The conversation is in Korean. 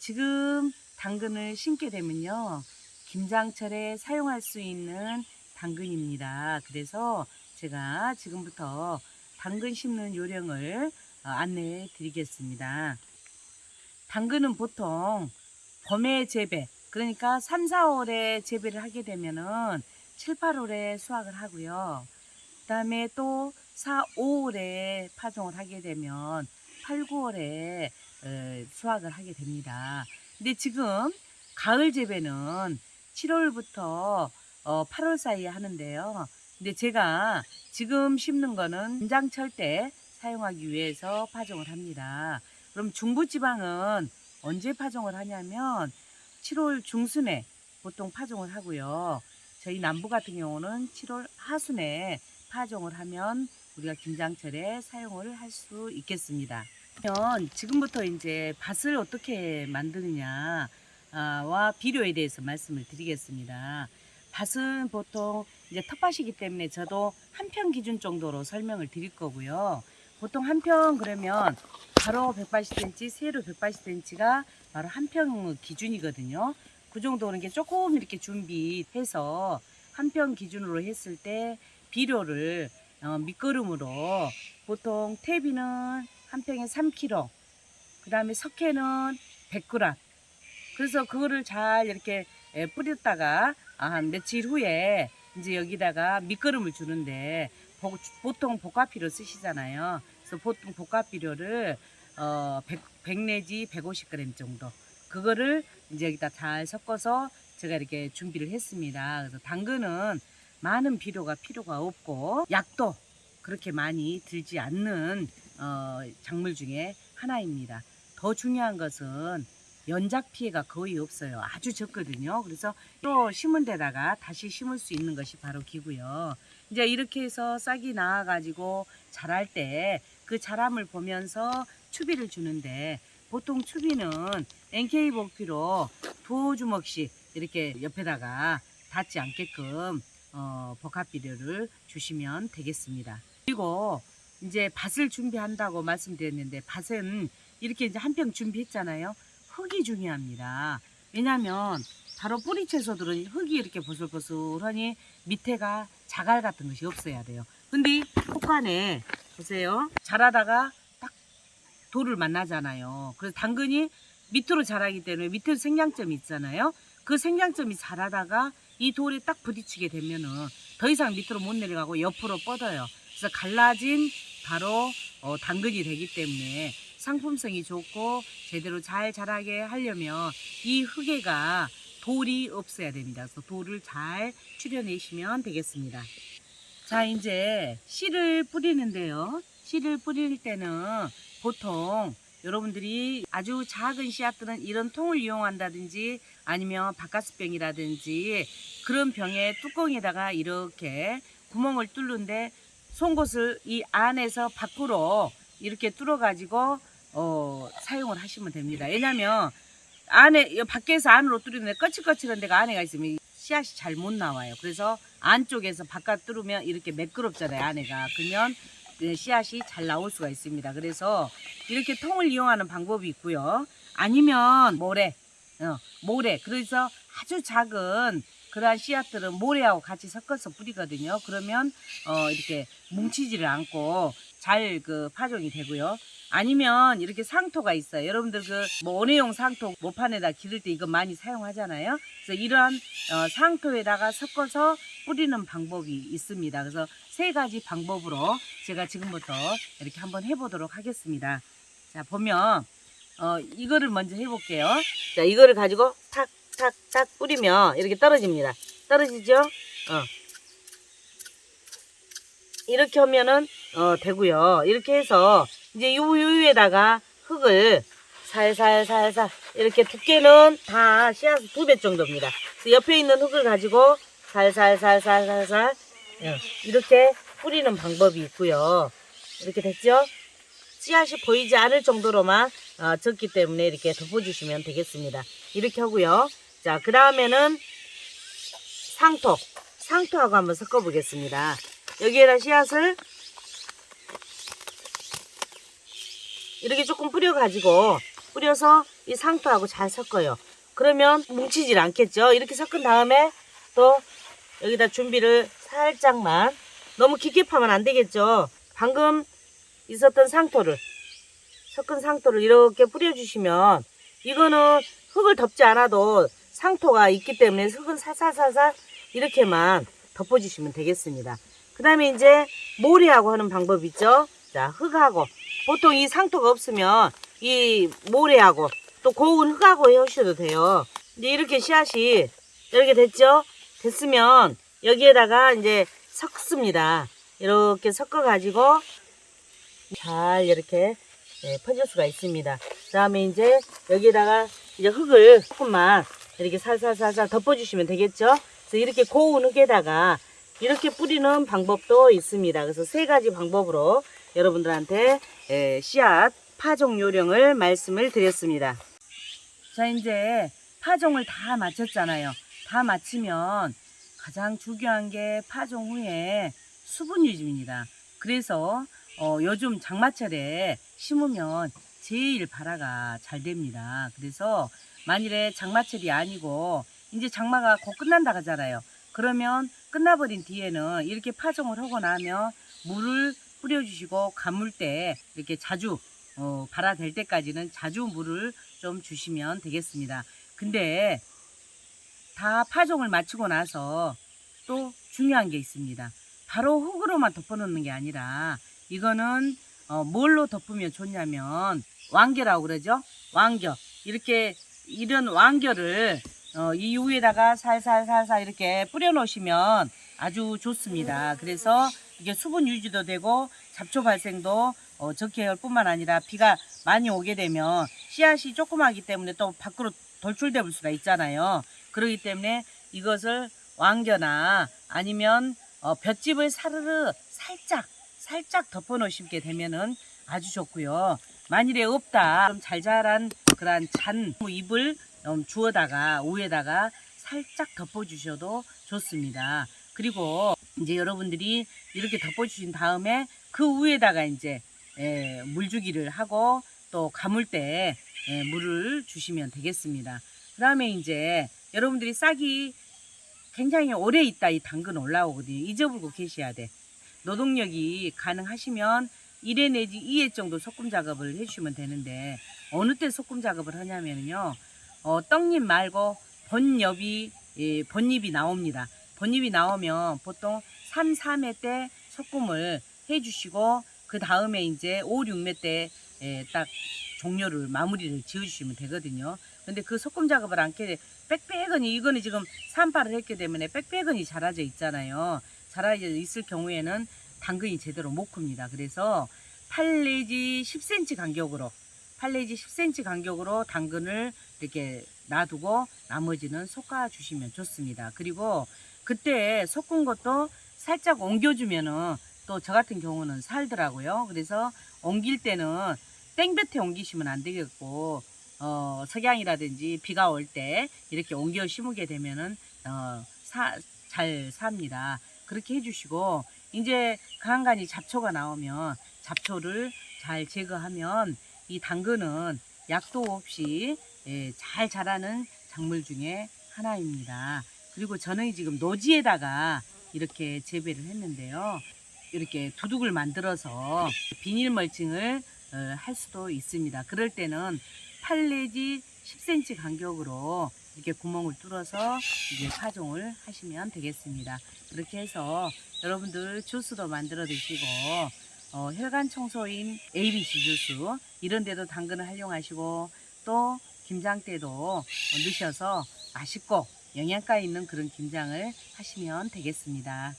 지금 당근을 심게 되면요. 김장철에 사용할 수 있는 당근입니다. 그래서 제가 지금부터 당근 심는 요령을 어, 안내해 드리겠습니다. 당근은 보통 봄에 재배, 그러니까 3, 4월에 재배를 하게 되면은 7, 8월에 수확을 하고요. 그 다음에 또 4, 5월에 파종을 하게 되면 8, 9월에 어, 수확을 하게 됩니다. 근데 지금 가을 재배는 7월부터 8월 사이에 하는데요. 근데 제가 지금 심는 거는 김장철 때 사용하기 위해서 파종을 합니다. 그럼 중부지방은 언제 파종을 하냐면 7월 중순에 보통 파종을 하고요. 저희 남부 같은 경우는 7월 하순에 파종을 하면 우리가 김장철에 사용을 할 수 있겠습니다. 그러면 지금부터 이제 밭을 어떻게 만드느냐와 비료에 대해서 말씀을 드리겠습니다. 밭은 보통 이제 텃밭이기 때문에 저도 한 평 기준 정도로 설명을 드릴 거고요. 보통 한 평 그러면 바로 180cm, 세로 180cm가 바로 한 평 기준이거든요. 그 정도는 게 조금 이렇게 준비해서 한 평 기준으로 했을 때 비료를 어, 밑거름으로 보통 태비는 한 평에 3kg, 그 다음에 석회는 100g. 그래서 그거를 잘 이렇게 에, 뿌렸다가 아, 한 며칠 후에 이제 여기다가 밑거름을 주는데 보, 보통 복합비료 쓰시잖아요. 그래서 보통 복합비료를 어, 100, 100 내지 150g 정도. 그거를 이제 여기다 잘 섞어서 제가 이렇게 준비를 했습니다. 그래서 당근은 많은 비료가 필요가 없고 약도 그렇게 많이 들지 않는 어, 작물 중에 하나입니다. 더 중요한 것은 연작 피해가 거의 없어요. 아주 적거든요. 그래서 또 심은 데다가 다시 심을 수 있는 것이 바로 기고요. 이제 이렇게 해서 싹이 나와가지고 자랄 때 그 자람을 보면서 추비를 주는데 보통 추비는 NK 복피로 두 주먹씩 이렇게 옆에다가 닿지 않게끔 어, 복합 비료를 주시면 되겠습니다. 그리고 이제 밭을 준비한다고 말씀드렸는데 밭은 이렇게 이제 한 평 준비했잖아요. 흙이 중요합니다. 왜냐하면 바로 뿌리 채소들은 흙이 이렇게 보슬보슬하니 밑에가 자갈 같은 것이 없어야 돼요. 근데 혹간에 보세요. 자라다가 딱 돌을 만나잖아요. 그래서 당근이 밑으로 자라기 때문에 밑에 생장점이 있잖아요. 그 생장점이 자라다가 이 돌에 딱 부딪히게 되면은 더 이상 밑으로 못 내려가고 옆으로 뻗어요. 그래서 갈라진 바로 어, 당근이 되기 때문에 상품성이 좋고 제대로 잘 자라게 하려면 이 흙에가 돌이 없어야 됩니다. 그래서 돌을 잘 추려내시면 되겠습니다. 자, 이제 씨를 뿌리는데요. 씨를 뿌릴 때는 보통 여러분들이 아주 작은 씨앗들은 이런 통을 이용한다든지 아니면 바카스병이라든지 그런 병의 뚜껑에다가 이렇게 구멍을 뚫는데 송곳을 이 안에서 밖으로 이렇게 뚫어 가지고 어, 사용을 하시면 됩니다. 왜냐면 안에 이 밖에서 안으로 뚫리는데 거칠거칠한 데가 안에가 있으면 씨앗이 잘 못 나와요. 그래서 안쪽에서 바깥 뚫으면 이렇게 매끄럽잖아요. 안에가 그러면 그 씨앗이 잘 나올 수가 있습니다. 그래서 이렇게 통을 이용하는 방법이 있고요. 아니면 모래, 어, 모래. 그래서 아주 작은 그러한 씨앗들은 모래하고 같이 섞어서 뿌리거든요. 그러면 어, 이렇게 뭉치지를 않고 잘 그 파종이 되고요. 아니면 이렇게 상토가 있어요. 여러분들 그 뭐 원예용 상토 모판에다 기를 때 이거 많이 사용하잖아요. 그래서 이러한 어, 상토에다가 섞어서 뿌리는 방법이 있습니다. 그래서 세 가지 방법으로 제가 지금부터 이렇게 한번 해보도록 하겠습니다. 자 보면 어, 이거를 먼저 해볼게요. 자 이거를 가지고 탁 탁탁 뿌리면 이렇게 떨어집니다. 떨어지죠? 어. 이렇게 하면은 어, 되고요. 이렇게 해서 이제 요, 요 위에다가 흙을 살살살살 이렇게 두께는 다 씨앗 두 배 정도입니다. 옆에 있는 흙을 가지고 살살살살살살 예, 이렇게 뿌리는 방법이 있고요. 이렇게 됐죠? 씨앗이 보이지 않을 정도로만 어, 졌기 때문에 이렇게 덮어주시면 되겠습니다. 이렇게 하고요. 자, 그 다음에는 상토. 상토하고 한번 섞어보겠습니다. 여기에다 씨앗을 이렇게 조금 뿌려가지고 뿌려서 이 상토하고 잘 섞어요. 그러면 뭉치질 않겠죠. 이렇게 섞은 다음에 또 여기다 준비를 살짝만 너무 깊게 파면 안 되겠죠. 방금 있었던 상토를 섞은 상토를 이렇게 뿌려주시면 이거는 흙을 덮지 않아도 상토가 있기 때문에 흙은 살살살살 이렇게만 덮어주시면 되겠습니다. 그 다음에 이제 모래하고 하는 방법 있죠? 자, 흙하고. 보통 이 상토가 없으면 이 모래하고 또 고운 흙하고 해오셔도 돼요. 이제 이렇게 씨앗이 이렇게 됐죠? 됐으면 여기에다가 이제 섞습니다. 이렇게 섞어가지고 잘 이렇게 예, 퍼질 수가 있습니다. 그 다음에 이제 여기에다가 이제 흙을 조금만 이렇게 살살살살 덮어주시면 되겠죠? 그래서 이렇게 고운 흙에다가 이렇게 뿌리는 방법도 있습니다. 그래서 세 가지 방법으로 여러분들한테 예, 씨앗 파종 요령을 말씀을 드렸습니다. 자, 이제 파종을 다 마쳤잖아요. 다 마치면 가장 중요한 게 파종 후에 수분 유지입니다. 그래서 어, 요즘 장마철에 심으면 제일 발화가 잘 됩니다. 그래서 만일에 장마철이 아니고 이제 장마가 곧 끝난다 하잖아요. 그러면 끝나버린 뒤에는 이렇게 파종을 하고 나면 물을 뿌려주시고 가물 때 이렇게 자주 어, 발화될 때까지는 자주 물을 좀 주시면 되겠습니다. 근데 다 파종을 마치고 나서 또 중요한 게 있습니다. 바로 흙으로만 덮어놓는 게 아니라 이거는 어, 뭘로 덮으면 좋냐면 왕겨라고 그러죠. 왕겨 이렇게 이런 왕겨를 어, 이 위에다가 살살살살 이렇게 뿌려놓으시면 아주 좋습니다. 그래서 이게 수분 유지도 되고 잡초 발생도 어, 적게 할 뿐만 아니라 비가 많이 오게 되면 씨앗이 조그마하기 때문에 또 밖으로 돌출될 수가 있잖아요. 그렇기 때문에 이것을 왕겨나 아니면 어, 볏짚을 사르르 살짝 살짝 덮어 놓으시게 되면은 아주 좋고요. 만일에 없다 좀잘 자란 그런 잔 잎을 좀 주워다가 위에다가 살짝 덮어 주셔도 좋습니다. 그리고 이제 여러분들이 이렇게 덮어 주신 다음에 그 위에다가 이제 예, 물주기를 하고 또 가물 때 예, 물을 주시면 되겠습니다. 그 다음에 이제 여러분들이 싹이 굉장히 오래 있다 이 당근 올라오거든요. 잊어버리고 계셔야 돼. 노동력이 가능하시면 1회 내지 2회 정도 소금 작업을 해주시면 되는데 어느 때 소금 작업을 하냐면요. 어, 떡잎 말고 본엽이 예, 본잎이 나옵니다. 본잎이 나오면 보통 3, 4매 때 소금을 해주시고 그 다음에 이제 5, 6매 때딱 종료를 마무리를 지어주시면 되거든요. 근데 그 소금 작업을 않게 빽빽하니 이거는 지금 산파를 했기 때문에 빽빽하니 자라져 있잖아요. 자라져 있을 경우에는 당근이 제대로 못 큽니다. 그래서 8 내지 10cm 간격으로 8 내지 10cm 간격으로 당근을 이렇게 놔두고 나머지는 솎아 주시면 좋습니다. 그리고 그때 솎은 것도 살짝 옮겨주면은 또 저 같은 경우는 살더라고요. 그래서 옮길 때는 땡볕에 옮기시면 안 되겠고 어, 석양이라든지 비가 올 때 이렇게 옮겨 심으게 되면은 어, 사, 잘 삽니다. 그렇게 해주시고 이제 간간히 잡초가 나오면 잡초를 잘 제거하면 이 당근은 약도 없이 예, 잘 자라는 작물 중에 하나입니다. 그리고 저는 지금 노지에다가 이렇게 재배를 했는데요. 이렇게 두둑을 만들어서 비닐 멀칭을 어, 할 수도 있습니다. 그럴 때는 8 내지 10cm 간격으로 이렇게 구멍을 뚫어서 이제 파종을 하시면 되겠습니다. 그렇게 해서 여러분들 주스도 만들어 드시고 어, 혈관 청소인 ABC 주스 이런 데도 당근을 활용하시고 또 김장 때도 어, 넣으셔서 맛있고 영양가 있는 그런 김장을 하시면 되겠습니다.